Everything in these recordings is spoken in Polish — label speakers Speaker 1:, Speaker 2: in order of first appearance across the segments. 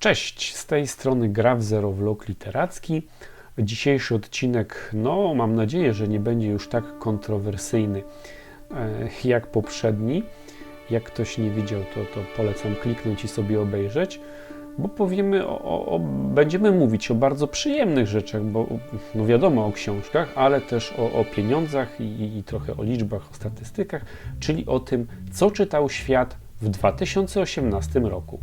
Speaker 1: Cześć, z tej strony Graf Zero Vlog Literacki. Dzisiejszy odcinek, no mam nadzieję, że nie będzie już tak kontrowersyjny e, jak poprzedni. Jak ktoś nie widział, to, to polecam kliknąć i sobie obejrzeć, bo powiemy o, o, o, będziemy mówić o bardzo przyjemnych rzeczach, bo no wiadomo o książkach, ale też o, o pieniądzach i, i trochę o liczbach, o statystykach, czyli o tym, co czytał świat w 2018 roku.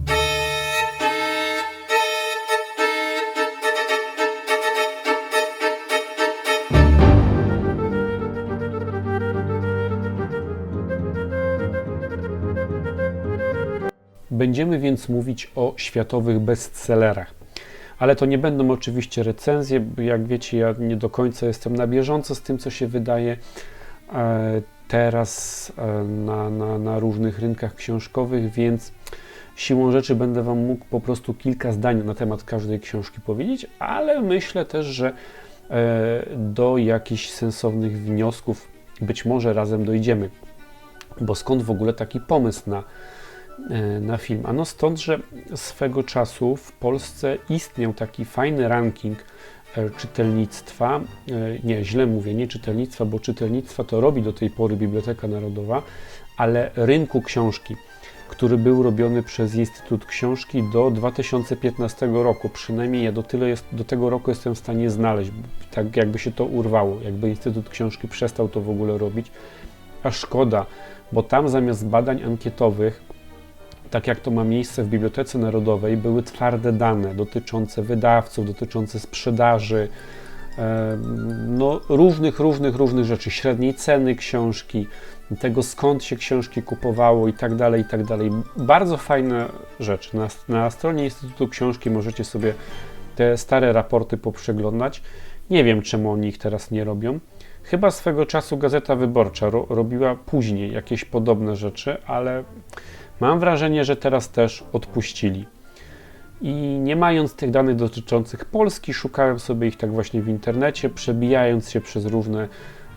Speaker 1: Będziemy więc mówić o światowych bestsellerach. Ale to nie będą oczywiście recenzje, bo jak wiecie, ja nie do końca jestem na bieżąco z tym, co się wydaje e, teraz e, na, na, na różnych rynkach książkowych, więc siłą rzeczy będę Wam mógł po prostu kilka zdań na temat każdej książki powiedzieć, ale myślę też, że e, do jakichś sensownych wniosków być może razem dojdziemy. Bo skąd w ogóle taki pomysł na, na film? Ano stąd, że swego czasu w Polsce istniał taki fajny ranking e, czytelnictwa. E, Nie, źle mówię, nie czytelnictwa, bo czytelnictwa to robi do tej pory Biblioteka Narodowa, ale rynku książki, który był robiony przez Instytut Książki do 2015 roku. Przynajmniej ja do tyle jest, do tego roku jestem w stanie znaleźć, tak jakby się to urwało, jakby Instytut Książki przestał to w ogóle robić. A szkoda, bo tam zamiast badań ankietowych, tak jak to ma miejsce w Bibliotece Narodowej, były twarde dane dotyczące wydawców, dotyczące sprzedaży, no, różnych, różnych, różnych rzeczy, średniej ceny książki, tego skąd się książki kupowało i tak dalej, i tak dalej. Bardzo fajne rzeczy. Na, na stronie Instytutu Książki możecie sobie te stare raporty poprzeglądać. Nie wiem, czemu oni ich teraz nie robią. Chyba swego czasu Gazeta Wyborcza ro, robiła później jakieś podobne rzeczy, ale mam wrażenie, że teraz też odpuścili. I nie mając tych danych dotyczących Polski, szukałem sobie ich tak właśnie w internecie, przebijając się przez różne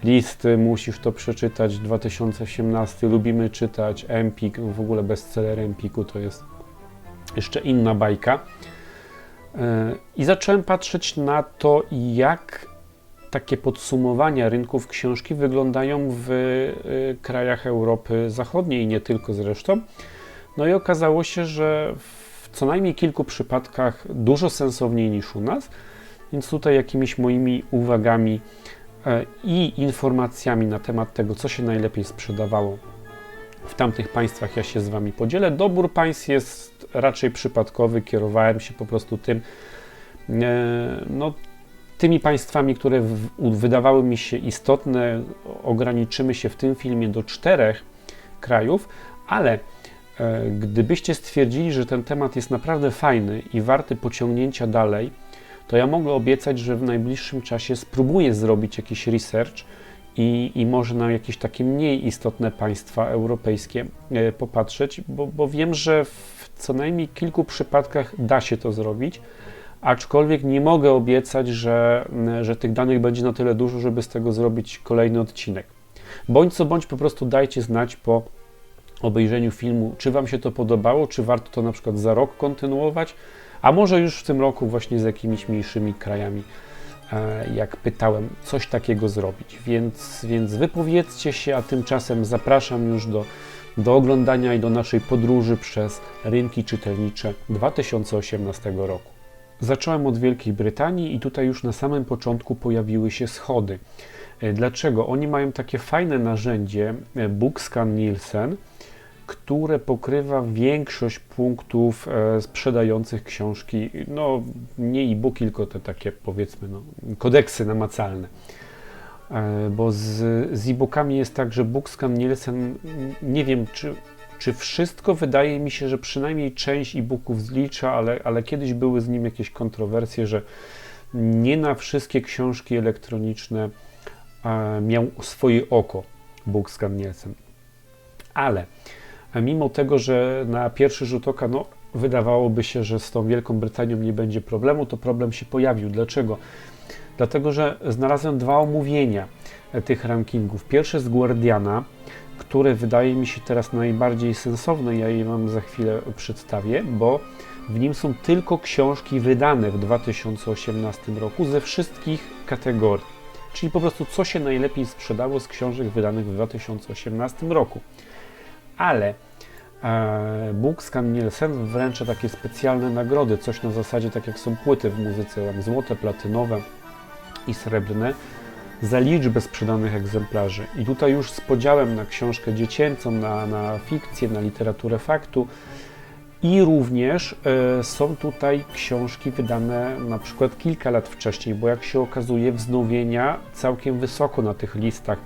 Speaker 1: listy, musisz to przeczytać, 2018, lubimy czytać, Empik, w ogóle bestseller Empiku to jest jeszcze inna bajka. Yy, I zacząłem patrzeć na to, jak takie podsumowania rynków książki wyglądają w y, krajach Europy Zachodniej nie tylko zresztą. No i okazało się, że w co najmniej kilku przypadkach dużo sensowniej niż u nas, więc tutaj jakimiś moimi uwagami e, i informacjami na temat tego, co się najlepiej sprzedawało w tamtych państwach, ja się z Wami podzielę. Dobór państw jest raczej przypadkowy, kierowałem się po prostu tym, e, no, tymi państwami, które wydawały mi się istotne, ograniczymy się w tym filmie do czterech krajów, ale e, gdybyście stwierdzili, że ten temat jest naprawdę fajny i warty pociągnięcia dalej, to ja mogę obiecać, że w najbliższym czasie spróbuję zrobić jakiś research i, i może na jakieś takie mniej istotne państwa europejskie e, popatrzeć, bo, bo wiem, że w co najmniej kilku przypadkach da się to zrobić aczkolwiek nie mogę obiecać, że, że tych danych będzie na tyle dużo, żeby z tego zrobić kolejny odcinek. Bądź co bądź po prostu dajcie znać po obejrzeniu filmu, czy Wam się to podobało, czy warto to na przykład za rok kontynuować, a może już w tym roku właśnie z jakimiś mniejszymi krajami, e, jak pytałem, coś takiego zrobić. Więc, więc wypowiedzcie się, a tymczasem zapraszam już do, do oglądania i do naszej podróży przez rynki czytelnicze 2018 roku. Zacząłem od Wielkiej Brytanii i tutaj już na samym początku pojawiły się schody. E, dlaczego? Oni mają takie fajne narzędzie e, Bookscan Nielsen, które pokrywa większość punktów e, sprzedających książki, no nie e-booki, tylko te takie powiedzmy no, kodeksy namacalne. Bo z, z e-bookami jest tak, że Bookscan Nielsen, nie wiem czy czy wszystko? Wydaje mi się, że przynajmniej część e-booków zlicza, ale, ale kiedyś były z nim jakieś kontrowersje, że nie na wszystkie książki elektroniczne e, miał swoje oko Bookscan Nielsen. Ale e, mimo tego, że na pierwszy rzut oka no, wydawałoby się, że z tą Wielką Brytanią nie będzie problemu, to problem się pojawił. Dlaczego? Dlatego, że znalazłem dwa omówienia e, tych rankingów. Pierwsze z Guardiana, które wydaje mi się teraz najbardziej sensowne, ja je Wam za chwilę przedstawię, bo W nim są tylko książki wydane w 2018 roku ze wszystkich kategorii. Czyli po prostu co się najlepiej sprzedało z książek wydanych w 2018 roku. Ale e, Bookscan Nielsen wręcza takie specjalne nagrody, coś na zasadzie tak jak są płyty w muzyce, złote, platynowe i srebrne, za liczbę sprzedanych egzemplarzy. I tutaj już z podziałem na książkę dziecięcą, na, na fikcję, na literaturę faktu, i również e, są tutaj książki wydane na przykład kilka lat wcześniej, bo jak się okazuje, wznowienia całkiem wysoko na tych listach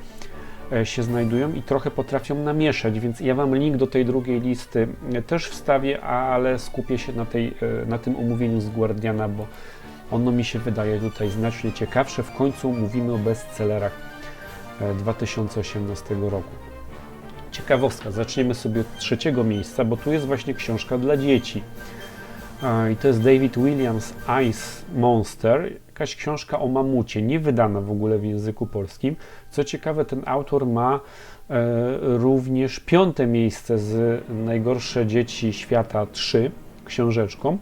Speaker 1: e, się znajdują i trochę potrafią namieszać, więc ja Wam link do tej drugiej listy e, też wstawię, ale skupię się na, tej, na tym omówieniu z Guardiana, bo ono mi się wydaje tutaj znacznie ciekawsze. W końcu mówimy o bestsellerach e, 2018 roku. Ciekawostka, zaczniemy sobie od trzeciego miejsca, bo tu jest właśnie książka dla dzieci. E, I to jest David Williams Ice Monster, jakaś książka o mamucie, nie wydana w ogóle w języku polskim. Co ciekawe, ten autor ma e, również piąte miejsce z Najgorsze Dzieci Świata 3 książeczką.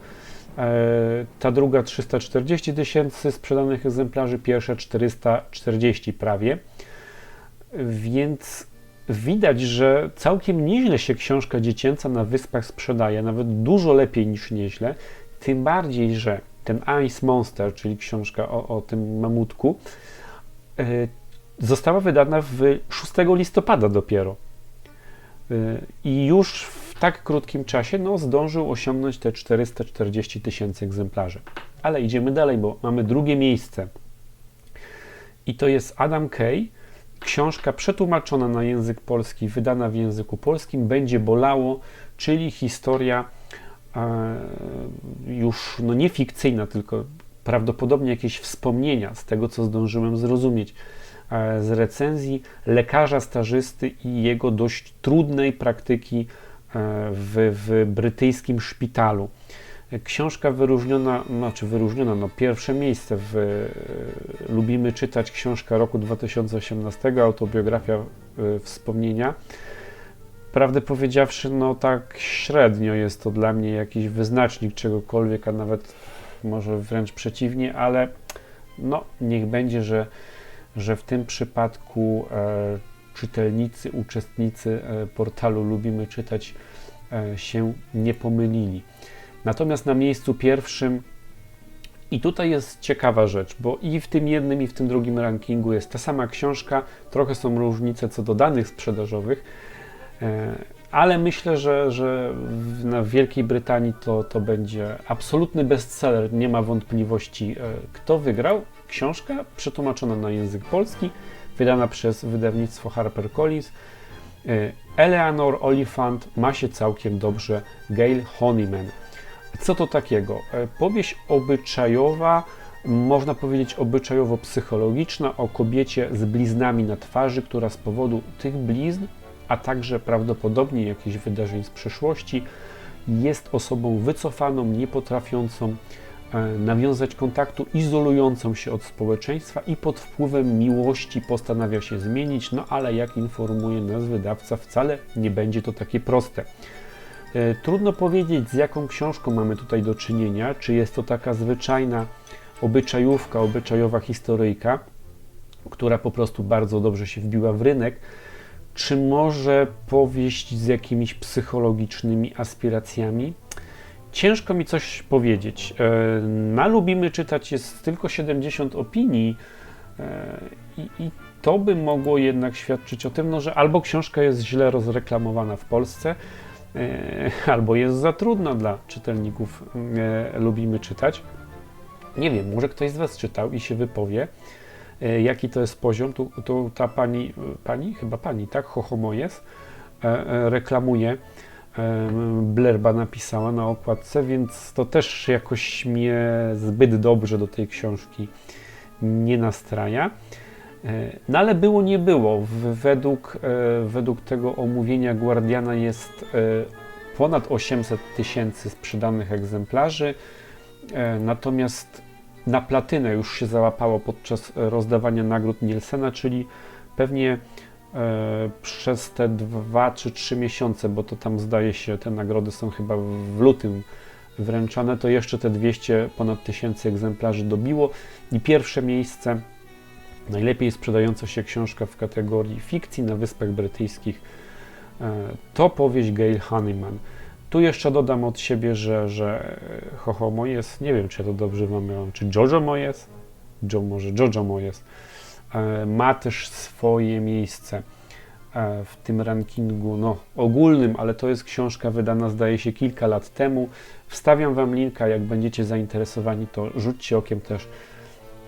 Speaker 1: E, ta druga 340 tysięcy sprzedanych egzemplarzy, pierwsze 440 prawie. Więc widać, że całkiem nieźle się książka dziecięca na wyspach sprzedaje, nawet dużo lepiej niż nieźle. Tym bardziej, że ten Ice Monster, czyli książka o, o tym mamutku, e, została wydana w 6 listopada dopiero. E, I już w tak krótkim czasie no, zdążył osiągnąć te 440 tysięcy egzemplarzy. Ale idziemy dalej, bo mamy drugie miejsce. I to jest Adam Kay. Książka przetłumaczona na język polski, wydana w języku polskim, będzie bolało, czyli historia e, już no nie fikcyjna, tylko prawdopodobnie jakieś wspomnienia z tego, co zdążyłem zrozumieć e, z recenzji lekarza stażysty i jego dość trudnej praktyki w, w brytyjskim szpitalu. Książka wyróżniona, znaczy wyróżniona, no pierwsze miejsce w e, Lubimy czytać książka roku 2018, autobiografia e, wspomnienia. Prawdę powiedziawszy, no tak średnio jest to dla mnie jakiś wyznacznik czegokolwiek, a nawet może wręcz przeciwnie, ale no niech będzie, że, że w tym przypadku e, czytelnicy, uczestnicy e, portalu Lubimy czytać e, się nie pomylili. Natomiast na miejscu pierwszym, i tutaj jest ciekawa rzecz, bo i w tym jednym, i w tym drugim rankingu jest ta sama książka, trochę są różnice co do danych sprzedażowych, e, ale myślę, że, że w, na Wielkiej Brytanii to, to będzie absolutny bestseller, nie ma wątpliwości. Kto wygrał? Książka przetłumaczona na język polski, wydana przez wydawnictwo HarperCollins. E, Eleanor Oliphant ma się całkiem dobrze, Gail Honeyman. Co to takiego? E, Powieść obyczajowa, można powiedzieć obyczajowo-psychologiczna o kobiecie z bliznami na twarzy, która z powodu tych blizn, a także prawdopodobnie jakichś wydarzeń z przeszłości, jest osobą wycofaną, niepotrafiącą nawiązać kontaktu, izolującą się od społeczeństwa i pod wpływem miłości postanawia się zmienić, no ale jak informuje nas wydawca, wcale nie będzie to takie proste. E, Trudno powiedzieć, z jaką książką mamy tutaj do czynienia. Czy jest to taka zwyczajna obyczajówka, obyczajowa historyjka, która po prostu bardzo dobrze się wbiła w rynek, czy może powieść z jakimiś psychologicznymi aspiracjami? Ciężko mi coś powiedzieć. E, Na Lubimy czytać jest tylko 70 opinii e, i, i to by mogło jednak świadczyć o tym, no, że albo książka jest źle rozreklamowana w Polsce, e, albo jest za trudna dla czytelników Lubimy czytać. Nie wiem, może ktoś z Was czytał i się wypowie, jaki to jest poziom. Tu, tu ta pani, pani, chyba pani, tak, Chochomojes, e, e, reklamuje, Blerba napisała na okładce, więc to też jakoś mnie zbyt dobrze do tej książki nie nastraja. E, No ale było, nie było. Według, e, według tego omówienia Guardiana jest e, ponad 800 tysięcy sprzedanych egzemplarzy, natomiast na platynę już się załapało podczas rozdawania nagród Nielsena, czyli pewnie przez te dwa czy trzy miesiące, bo to tam zdaje się, te nagrody są chyba w lutym wręczane, to jeszcze te 200 ponad tysięcy egzemplarzy dobiło. I pierwsze miejsce najlepiej sprzedająca się książka w kategorii fikcji na Wyspach Brytyjskich e, to powieść Gail Honeyman. Tu jeszcze dodam od siebie, że, że Hoho Moyes, nie wiem czy ja to dobrze wymawiam, czy Jojo Moyes, jo, może Jojo Moyes, e, ma też swoje miejsce e, w tym rankingu no, ogólnym, ale to jest książka wydana zdaje się kilka lat temu. Wstawiam Wam linka, jak będziecie zainteresowani, to rzućcie okiem też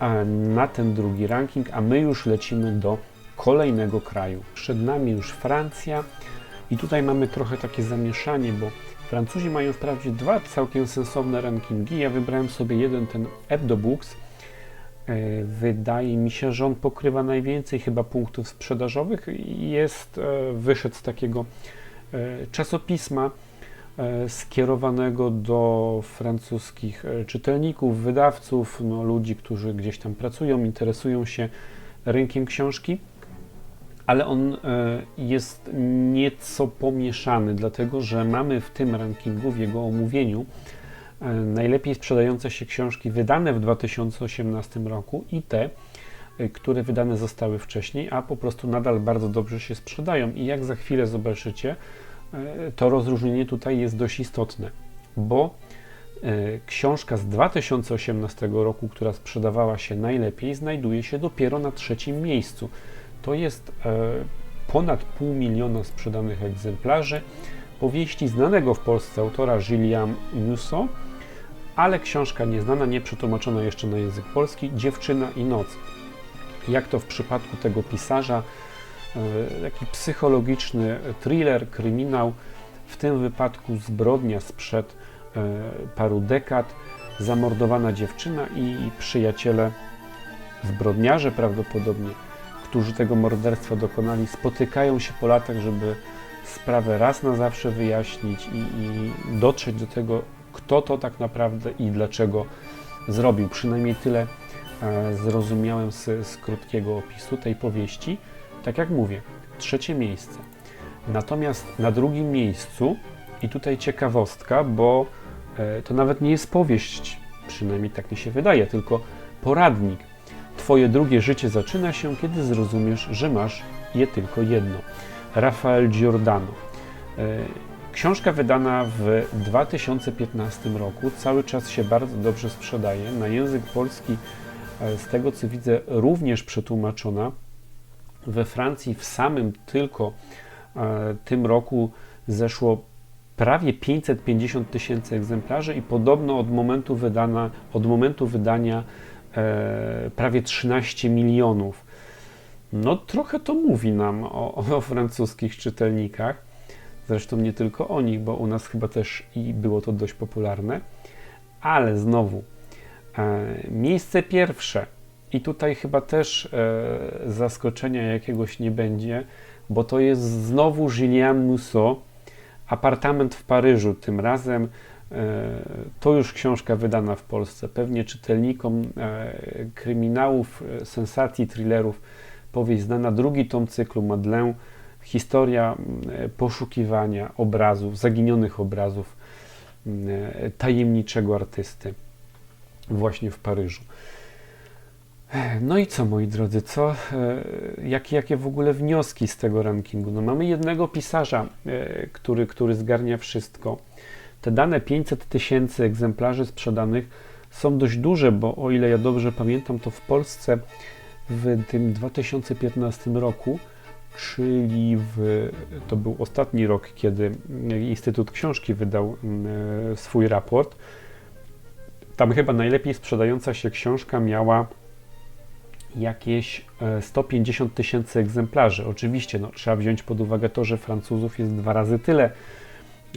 Speaker 1: e, na ten drugi ranking, a my już lecimy do kolejnego kraju. Przed nami już Francja i tutaj mamy trochę takie zamieszanie, bo Francuzi mają wprawdzie dwa całkiem sensowne rankingi. Ja wybrałem sobie jeden, ten Hebdo Books. E, wydaje mi się, że on pokrywa najwięcej chyba punktów sprzedażowych i jest, e, wyszedł z takiego e, czasopisma skierowanego do francuskich czytelników, wydawców, no, ludzi, którzy gdzieś tam pracują, interesują się rynkiem książki. Ale on jest nieco pomieszany, dlatego że mamy w tym rankingu, w jego omówieniu, najlepiej sprzedające się książki wydane w 2018 roku i te, które wydane zostały wcześniej, a po prostu nadal bardzo dobrze się sprzedają. I jak za chwilę zobaczycie, to rozróżnienie tutaj jest dość istotne, bo książka z 2018 roku, która sprzedawała się najlepiej, znajduje się dopiero na trzecim miejscu. To jest ponad pół miliona sprzedanych egzemplarzy powieści znanego w Polsce autora Gilliam Musso, ale książka nieznana, nie przetłumaczona jeszcze na język polski, Dziewczyna i noc. Jak to w przypadku tego pisarza, e, taki psychologiczny thriller, kryminał, w tym wypadku zbrodnia sprzed e, paru dekad, zamordowana dziewczyna i przyjaciele, zbrodniarze prawdopodobnie, którzy tego morderstwa dokonali, spotykają się po latach, żeby sprawę raz na zawsze wyjaśnić i, i dotrzeć do tego, kto to tak naprawdę i dlaczego zrobił. Przynajmniej tyle e, zrozumiałem z, z krótkiego opisu tej powieści. Tak jak mówię, trzecie miejsce. Natomiast na drugim miejscu, i tutaj ciekawostka, bo e, to nawet nie jest powieść, przynajmniej tak mi się wydaje, tylko poradnik. Twoje drugie życie zaczyna się, kiedy zrozumiesz, że masz je tylko jedno. Rafael Giordano. Książka wydana w 2015 roku cały czas się bardzo dobrze sprzedaje. Na język polski, e, z tego co widzę, również przetłumaczona. We Francji w samym tylko e, tym roku zeszło prawie 550 tysięcy egzemplarzy i podobno od momentu, wydana, od momentu wydania e, prawie 13 milionów. No trochę to mówi nam o, o francuskich czytelnikach. Zresztą nie tylko o nich, bo u nas chyba też i było to dość popularne. Ale znowu, e, miejsce pierwsze. I tutaj chyba też e, zaskoczenia jakiegoś nie będzie, bo to jest znowu Julien Musso, Apartament w Paryżu. Tym razem e, to już książka wydana w Polsce. Pewnie czytelnikom kryminałów, sensacji, thrillerów powieść znana. Drugi tom cyklu Madeleine historia poszukiwania obrazów, zaginionych obrazów tajemniczego artysty właśnie w Paryżu. No i co, moi drodzy, co, e, jakie, jakie w ogóle wnioski z tego rankingu? No mamy jednego pisarza, e, który, który zgarnia wszystko. Te dane 500 tysięcy egzemplarzy sprzedanych są dość duże, bo o ile ja dobrze pamiętam, to w Polsce w tym 2015 roku czyli w, to był ostatni rok, kiedy Instytut Książki wydał mm, swój raport. Tam chyba najlepiej sprzedająca się książka miała jakieś 150 e, tysięcy egzemplarzy. Oczywiście no, trzeba wziąć pod uwagę to, że Francuzów jest dwa razy tyle,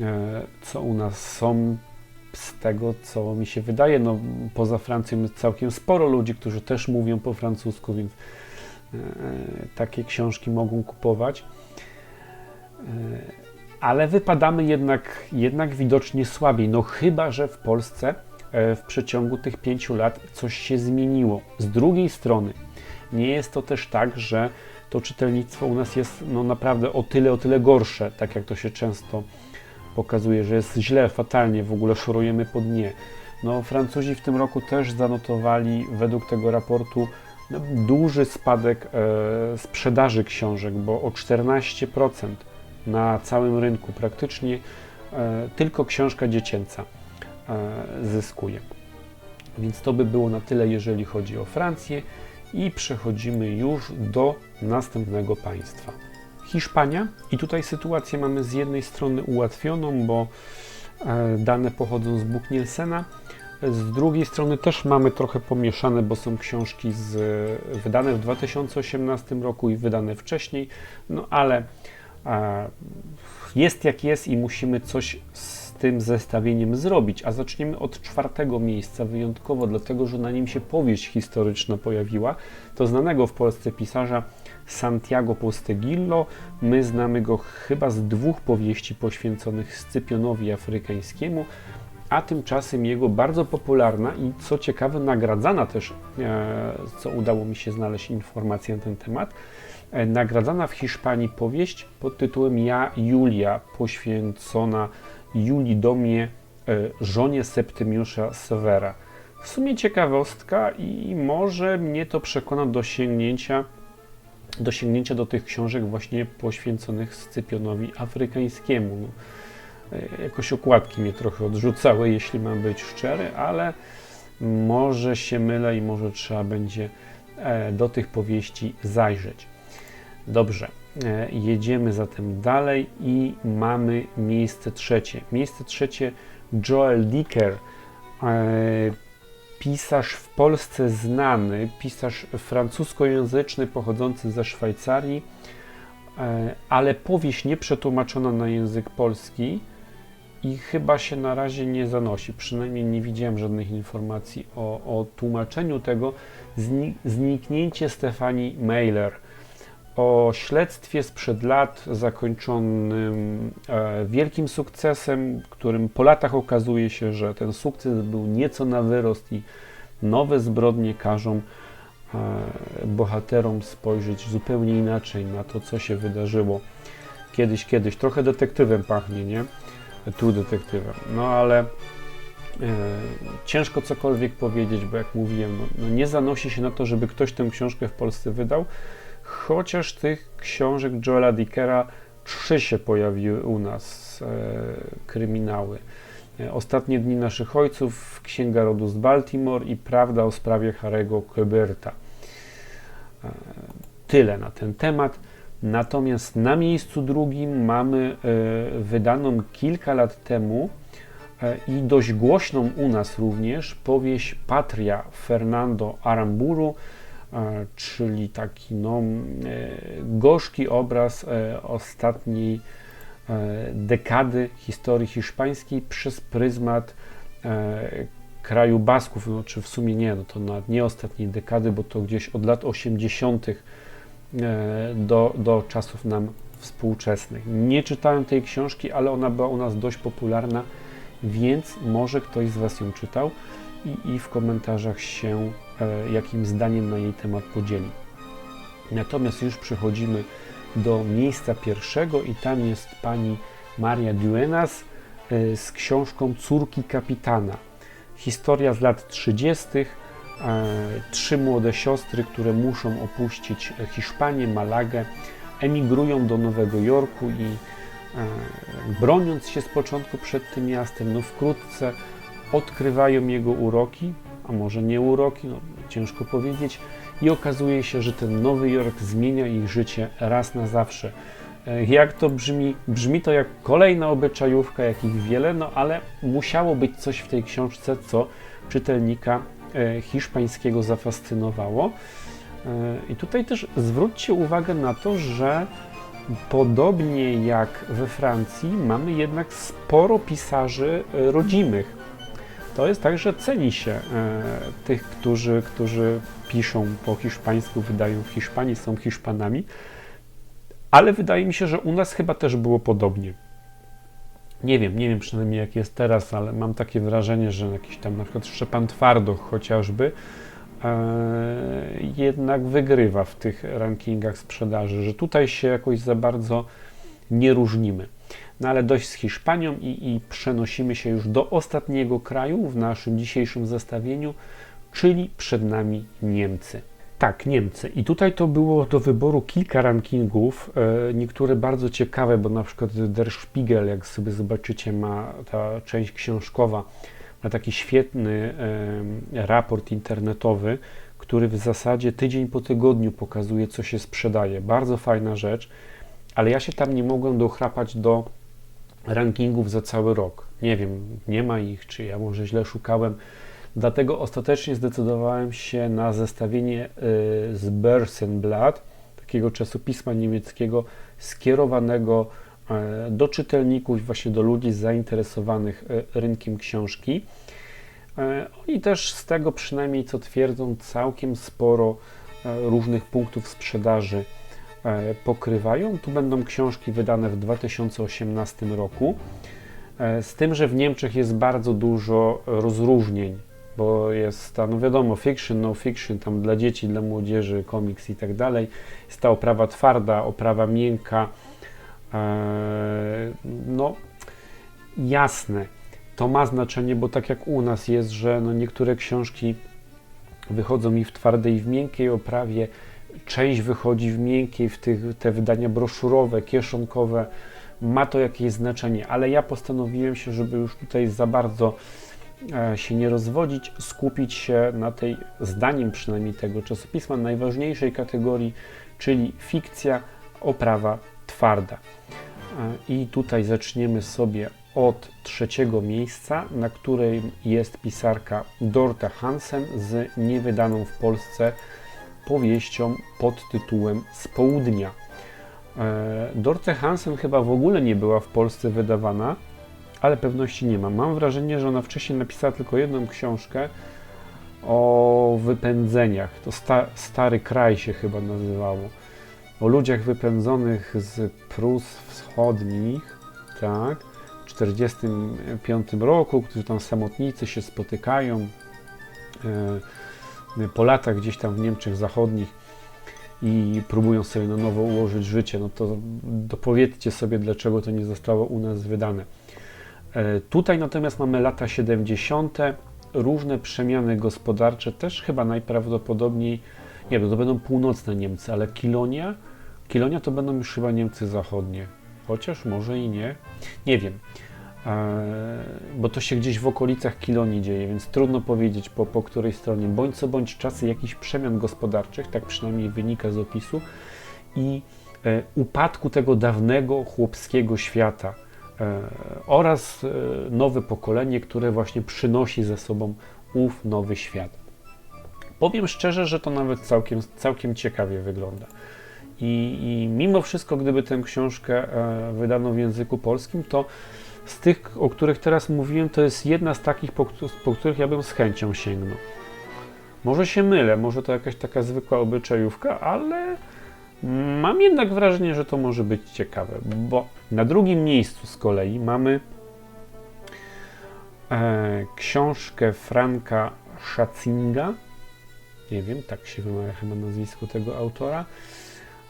Speaker 1: e, co u nas są. Z tego, co mi się wydaje, no, poza Francją jest całkiem sporo ludzi, którzy też mówią po francusku, więc E, takie książki mogą kupować. E, ale wypadamy jednak, jednak widocznie słabiej. No chyba, że w Polsce e, w przeciągu tych pięciu lat coś się zmieniło. Z drugiej strony, nie jest to też tak, że to czytelnictwo u nas jest no naprawdę o tyle, o tyle gorsze, tak jak to się często pokazuje, że jest źle, fatalnie, w ogóle szorujemy po dnie. No, Francuzi w tym roku też zanotowali według tego raportu duży spadek e, sprzedaży książek, bo o 14% na całym rynku praktycznie e, tylko książka dziecięca e, zyskuje. Więc to by było na tyle, jeżeli chodzi o Francję i przechodzimy już do następnego państwa. Hiszpania i tutaj sytuację mamy z jednej strony ułatwioną, bo dane pochodzą z Book Nielsena, z drugiej strony też mamy trochę pomieszane, bo są książki z, wydane w 2018 roku i wydane wcześniej, no ale e, jest jak jest i musimy coś z tym zestawieniem zrobić. A zaczniemy od czwartego miejsca, wyjątkowo dlatego, że na nim się powieść historyczna pojawiła. To znanego w Polsce pisarza Santiago Postegillo. My znamy go chyba z dwóch powieści poświęconych Scypionowi Afrykańskiemu a tymczasem jego bardzo popularna i co ciekawe nagradzana też, e, co udało mi się znaleźć informację na ten temat, e, nagradzana w Hiszpanii powieść pod tytułem Ja Julia, poświęcona Julii Domie, e, żonie Septymiusza Severa. W sumie ciekawostka i może mnie to przekona do sięgnięcia do sięgnięcia do tych książek właśnie poświęconych Scypionowi Afrykańskiemu. E, jakoś okładki mnie trochę odrzucały, jeśli mam być szczery, ale może się mylę i może trzeba będzie e, do tych powieści zajrzeć. Dobrze, e, jedziemy zatem dalej i mamy miejsce trzecie. Miejsce trzecie Joel Dicker, pisarz w Polsce znany, pisarz francuskojęzyczny pochodzący ze Szwajcarii, ale powieść nie przetłumaczona na język polski i chyba się na razie nie zanosi. Przynajmniej nie widziałem żadnych informacji o, o tłumaczeniu tego. Zniknięcie Stefanii Mailer o śledztwie sprzed lat zakończonym e, wielkim sukcesem, którym po latach okazuje się, że ten sukces był nieco na wyrost i nowe zbrodnie każą e, bohaterom spojrzeć zupełnie inaczej na to, co się wydarzyło kiedyś, kiedyś. Trochę detektywem pachnie, nie? Tu detektywem. No ale e, ciężko cokolwiek powiedzieć, bo jak mówiłem, no, no, nie zanosi się na to, żeby ktoś tę książkę w Polsce wydał, chociaż tych książek Joela Dickera trzy się pojawiły u nas, e, kryminały. E, Ostatnie dni naszych ojców, Księga Rodu z Baltimore i Prawda o sprawie Harego Koberta. E, tyle na ten temat. Natomiast na miejscu drugim mamy e, wydaną kilka lat temu e, i dość głośną u nas również powieść Patria Fernando Aramburu, e, czyli taki no, gorzki obraz ostatniej dekady historii hiszpańskiej przez pryzmat kraju Basków, no, czy w sumie nie, no to nie ostatniej dekady, bo to gdzieś od lat 80 E, do, do czasów nam współczesnych. Nie czytałem tej książki, ale ona była u nas dość popularna, więc może ktoś z Was ją czytał i, i w komentarzach się e, jakim zdaniem na jej temat podzieli. Natomiast już przechodzimy do miejsca pierwszego i tam jest pani Maria Duenas e, z książką Córki kapitana. Historia z lat 30 E, trzy młode siostry, które muszą opuścić Hiszpanię, Malagę, emigrują do Nowego Jorku i e, broniąc się z początku przed tym miastem, no wkrótce odkrywają jego uroki, a może nie uroki, no ciężko powiedzieć, i okazuje się, że ten Nowy Jork zmienia ich życie raz na zawsze. E, jak to brzmi? Brzmi to jak kolejna obyczajówka, jakich wiele, no ale musiało być coś w tej książce, co czytelnika E, hiszpańskiego zafascynowało. E, I tutaj też zwróćcie uwagę na to, że podobnie jak we Francji, mamy jednak sporo pisarzy e, rodzimych. To jest tak, że ceni się tych, którzy, którzy piszą po hiszpańsku, wydają w Hiszpanii, są Hiszpanami, ale wydaje mi się, że u nas chyba też było podobnie. Nie wiem, nie wiem przynajmniej jak jest teraz, ale mam takie wrażenie, że jakiś tam na przykład Szczepan Twardoch chociażby e, jednak wygrywa w tych rankingach sprzedaży, że tutaj się jakoś za bardzo nie różnimy. No ale dość z Hiszpanią i, i przenosimy się już do ostatniego kraju w naszym dzisiejszym zestawieniu, czyli przed nami Niemcy. Tak, Niemcy. I tutaj to było do wyboru kilka rankingów, e, niektóre bardzo ciekawe, bo na przykład Der Spiegel, jak sobie zobaczycie, ma ta część książkowa, ma taki świetny raport internetowy, który w zasadzie tydzień po tygodniu pokazuje, co się sprzedaje. Bardzo fajna rzecz, ale ja się tam nie mogłem dochrapać do rankingów za cały rok. Nie wiem, nie ma ich, czy ja może źle szukałem. Dlatego ostatecznie zdecydowałem się na zestawienie y, z Börsenblatt, takiego czasopisma niemieckiego skierowanego e, do czytelników, właśnie do ludzi zainteresowanych e, rynkiem książki. E, oni też z tego przynajmniej co twierdzą całkiem sporo różnych punktów sprzedaży pokrywają. Tu będą książki wydane w 2018 roku. Z tym, że w Niemczech jest bardzo dużo rozróżnień bo jest ta, no wiadomo, fiction, no fiction, tam dla dzieci, dla młodzieży, komiks i tak dalej. Jest ta oprawa twarda, oprawa miękka. Eee, no, jasne, to ma znaczenie, bo tak jak u nas jest, że no niektóre książki wychodzą mi w twardej i w miękkiej oprawie, część wychodzi w miękkiej, w tych, te wydania broszurowe, kieszonkowe, ma to jakieś znaczenie, ale ja postanowiłem się, żeby już tutaj za bardzo się nie rozwodzić, skupić się na tej, zdaniem przynajmniej tego czasopisma, najważniejszej kategorii, czyli fikcja, oprawa twarda. E, I tutaj zaczniemy sobie od trzeciego miejsca, na którym jest pisarka Dorta Hansen z niewydaną w Polsce powieścią pod tytułem Z południa. E, Dorte Hansen chyba w ogóle nie była w Polsce wydawana, ale pewności nie mam. Mam wrażenie, że ona wcześniej napisała tylko jedną książkę o wypędzeniach. To sta, Stary Kraj się chyba nazywało. O ludziach wypędzonych z Prus Wschodnich, tak, w 1945 roku, którzy tam samotnicy się spotykają e, po latach gdzieś tam w Niemczech Zachodnich i próbują sobie na nowo ułożyć życie, no to dopowiedzcie sobie, dlaczego to nie zostało u nas wydane. E, tutaj natomiast mamy lata 70., różne przemiany gospodarcze, też chyba najprawdopodobniej, nie wiem, to będą północne Niemcy, ale Kilonia, Kilonia to będą już chyba Niemcy zachodnie, chociaż może i nie, nie wiem, e, bo to się gdzieś w okolicach Kilonii dzieje, więc trudno powiedzieć po, po której stronie, bądź co bądź czasy jakichś przemian gospodarczych, tak przynajmniej wynika z opisu, i e, upadku tego dawnego chłopskiego świata, oraz e, nowe pokolenie, które właśnie przynosi ze sobą ów nowy świat. Powiem szczerze, że to nawet całkiem, całkiem ciekawie wygląda. I, I, mimo wszystko, gdyby tę książkę e, wydano w języku polskim, to z tych, o których teraz mówiłem, to jest jedna z takich, po, po których ja bym z chęcią sięgnął. Może się mylę, może to jakaś taka zwykła obyczajówka, ale Mam jednak wrażenie, że to może być ciekawe, bo na drugim miejscu z kolei mamy e, książkę Franka Schatzinga. Nie wiem, tak się wymawia chyba nazwisko tego autora.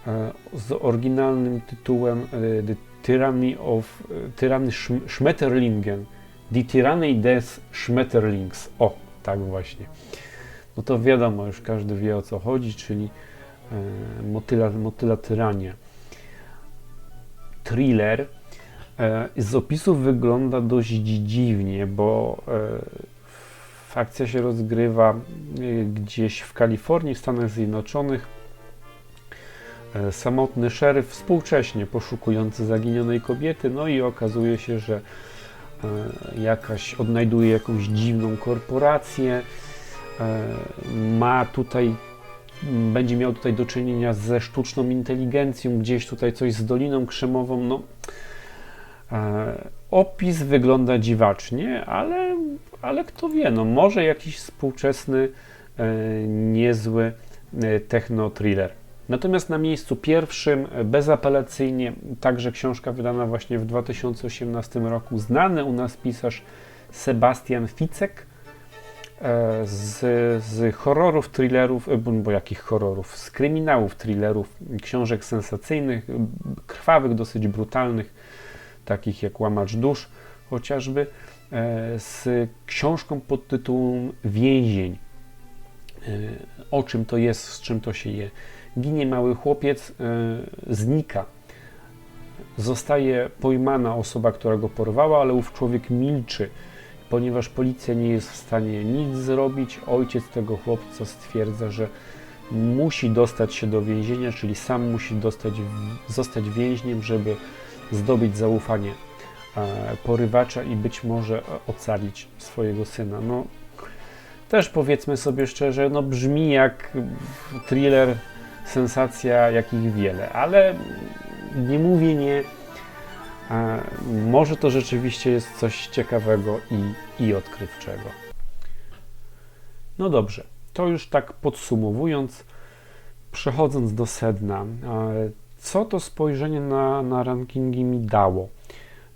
Speaker 1: E, z oryginalnym tytułem e, The Tyranny of e, Tyranny Schmetterlingen. Die Tyranny des Schmetterlings. O, tak właśnie. No to wiadomo, już każdy wie o co chodzi, czyli motyla, motyla tyranie. Thriller e, z opisów wygląda dość dziwnie, bo e, akcja się rozgrywa gdzieś w Kalifornii, w Stanach Zjednoczonych. Samotny szeryf współcześnie poszukujący zaginionej kobiety, no i okazuje się, że jakaś odnajduje jakąś dziwną korporację. Ma tutaj będzie miał tutaj do czynienia ze sztuczną inteligencją, gdzieś tutaj coś z Doliną Krzemową. No, e, opis wygląda dziwacznie, ale, ale kto wie, no może jakiś współczesny, e, niezły e, techno-thriller. Natomiast na miejscu pierwszym, bezapelacyjnie, także książka wydana właśnie w 2018 roku, znany u nas pisarz Sebastian Ficek, z, z horrorów, thrillerów, e, bo jakich horrorów, z kryminałów, thrillerów, książek sensacyjnych, krwawych, dosyć brutalnych. takich jak Łamacz Dusz chociażby, e, z książką pod tytułem Więzień. E, o czym to jest, z czym to się je. Ginie mały chłopiec, e, znika. Zostaje pojmana osoba, która go porwała, ale ów człowiek milczy. Ponieważ policja nie jest w stanie nic zrobić, ojciec tego chłopca stwierdza, że musi dostać się do więzienia, czyli sam musi dostać, zostać więźniem, żeby zdobyć zaufanie e, porywacza i być może ocalić swojego syna. No, też powiedzmy sobie szczerze, no brzmi jak thriller, sensacja, jakich wiele, ale nie mówię nie. Może to rzeczywiście jest coś ciekawego i, i odkrywczego. No dobrze, to już tak podsumowując, przechodząc do sedna, co to spojrzenie na, na rankingi mi dało?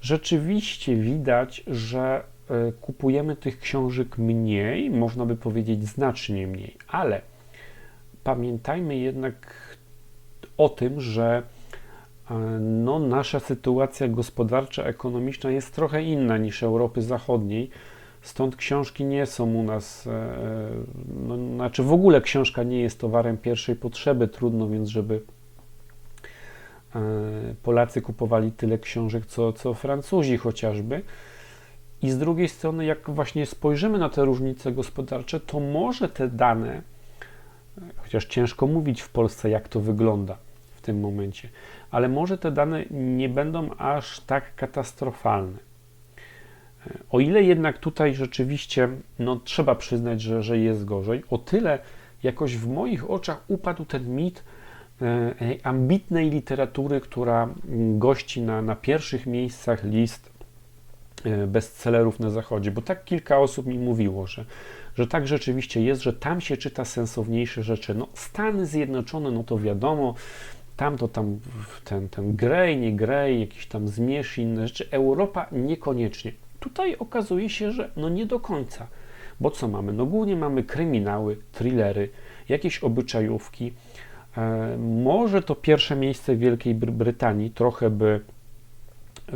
Speaker 1: Rzeczywiście widać, że e, kupujemy tych książek mniej, można by powiedzieć znacznie mniej, ale pamiętajmy jednak o tym, że e, no, nasza sytuacja gospodarcza, ekonomiczna jest trochę inna niż Europy Zachodniej. Stąd książki nie są u nas, e, no, znaczy w ogóle książka nie jest towarem pierwszej potrzeby, trudno więc, żeby e, Polacy kupowali tyle książek, co, co Francuzi chociażby. I z drugiej strony, jak właśnie spojrzymy na te różnice gospodarcze, to może te dane, chociaż ciężko mówić w Polsce, jak to wygląda w tym momencie, ale może te dane nie będą aż tak katastrofalne. O ile jednak tutaj rzeczywiście no, trzeba przyznać, że, że jest gorzej, o tyle jakoś w moich oczach upadł ten mit e, ambitnej literatury, która gości na, na pierwszych miejscach list e, bestsellerów na zachodzie, bo tak kilka osób mi mówiło, że, że tak rzeczywiście jest, że tam się czyta sensowniejsze rzeczy. No, Stany Zjednoczone, no to wiadomo, tam to tam ten, ten Grey, nie Grey, jakiś tam zmierz inne rzeczy. Europa niekoniecznie. Tutaj okazuje się, że no nie do końca. Bo co mamy? No głównie mamy kryminały, thrillery, jakieś obyczajówki. E, może to pierwsze miejsce w Wielkiej Brytanii trochę by,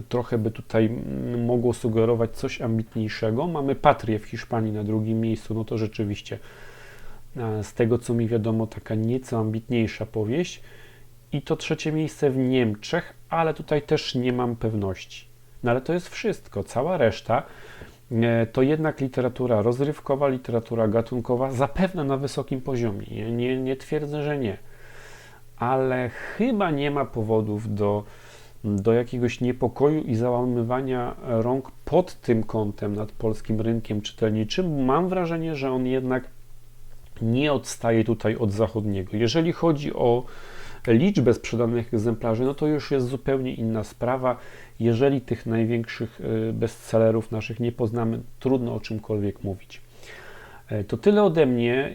Speaker 1: trochę by tutaj mogło sugerować coś ambitniejszego. Mamy Patrię w Hiszpanii na drugim miejscu, no to rzeczywiście e, z tego co mi wiadomo taka nieco ambitniejsza powieść. I to trzecie miejsce w Niemczech, ale tutaj też nie mam pewności. No ale to jest wszystko. Cała reszta e, to jednak literatura rozrywkowa, literatura gatunkowa, zapewne na wysokim poziomie. Nie, nie, twierdzę, że nie. Ale chyba nie ma powodów do, do jakiegoś niepokoju i załamywania rąk pod tym kątem nad polskim rynkiem czytelniczym. Mam wrażenie, że on jednak nie odstaje tutaj od zachodniego. Jeżeli chodzi o liczbę sprzedanych egzemplarzy, no to już jest zupełnie inna sprawa. Jeżeli tych największych y, bestsellerów naszych nie poznamy, trudno o czymkolwiek mówić. E, to tyle ode mnie.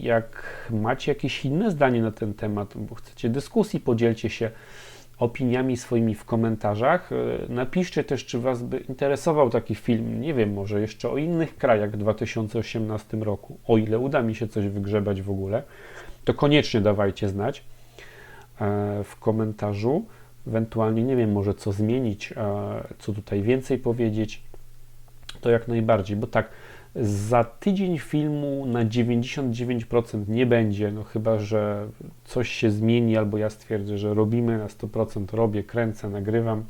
Speaker 1: Jak macie jakieś inne zdanie na ten temat, bo chcecie dyskusji, podzielcie się opiniami swoimi w komentarzach. E, napiszcie też, czy Was by interesował taki film, nie wiem, może jeszcze o innych krajach w 2018 roku, o ile uda mi się coś wygrzebać w ogóle, to koniecznie dawajcie znać. E, w komentarzu. Ewentualnie nie wiem, może co zmienić, co tutaj więcej powiedzieć. To jak najbardziej, bo tak, za tydzień filmu na 99% nie będzie, no chyba, że coś się zmieni, albo ja stwierdzę, że robimy na 100%, robię, kręcę, nagrywam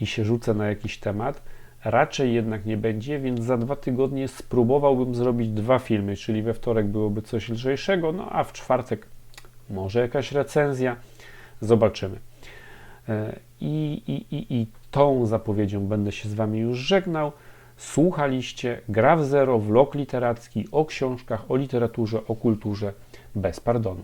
Speaker 1: i się rzucę na jakiś temat. Raczej jednak nie będzie, więc za dwa tygodnie spróbowałbym zrobić dwa filmy, czyli we wtorek byłoby coś lżejszego, no a w czwartek może jakaś recenzja, zobaczymy. E, I, i, i, I tą zapowiedzią będę się z Wami już żegnał. Słuchaliście Gra w Zero, vlog literacki o książkach, o literaturze, o kulturze bez pardonu.